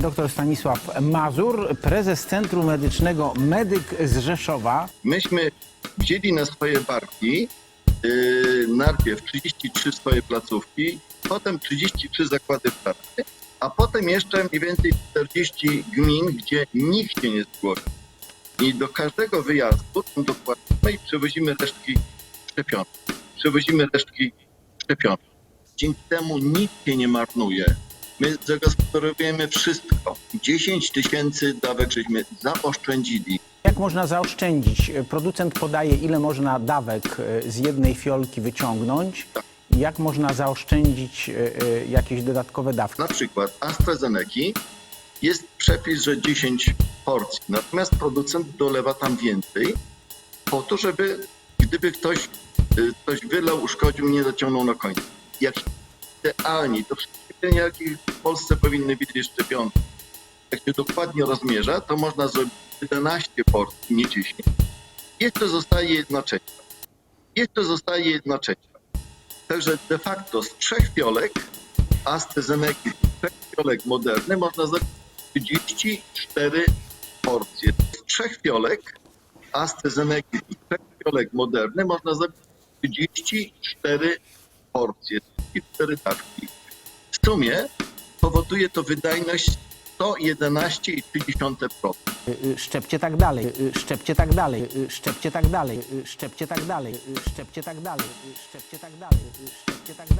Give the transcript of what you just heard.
Dr Stanisław Mazur, prezes Centrum Medycznego Medyk z Rzeszowa. Myśmy wzięli na swoje barki yy, najpierw 33 swoje placówki, potem 33 zakłady pracy, a potem jeszcze mniej więcej 40 gmin, gdzie nikt się nie zgłosił. I do każdego wyjazdu tam dokładamy i przewozimy resztki szczepionek. Przewozimy resztki szczepionek. Dzięki temu nic się nie marnuje. My zagospodarowujemy wszystko. 10 tysięcy dawek żeśmy zaoszczędzili. Jak można zaoszczędzić? Producent podaje, ile można dawek e, z jednej fiolki wyciągnąć. Jak można zaoszczędzić e, e, jakieś dodatkowe dawki? Na przykład AstraZeneca jest przepis, że 10 porcji, natomiast producent dolewa tam więcej po to, żeby gdyby ktoś coś wylał, uszkodził, nie zaciągnął na końcu. Jak idealnie, to szczepienia, jakie w Polsce powinny być szczepionki, jak się dokładnie rozmierza, to można zrobić 11 porcji, nie 10. Jeszcze zostaje jedna trzecia. Jeszcze zostaje jedna trzecia. Także de facto z trzech fiolek AstraZeneca i trzech fiolek Moderny można zrobić 34 porcje. Z trzech fiolek AstraZeneca i trzech fiolek Moderny można zrobić 34 porcje, 34 dawki. W sumie powoduje to wydajność 111,3%. Y, y, Szczepcie tak dalej, y, szczepcie tak dalej, szczepcie tak dalej, szczepcie tak dalej, szczepcie tak dalej, szczepcie tak dalej, szczepcie tak dalej.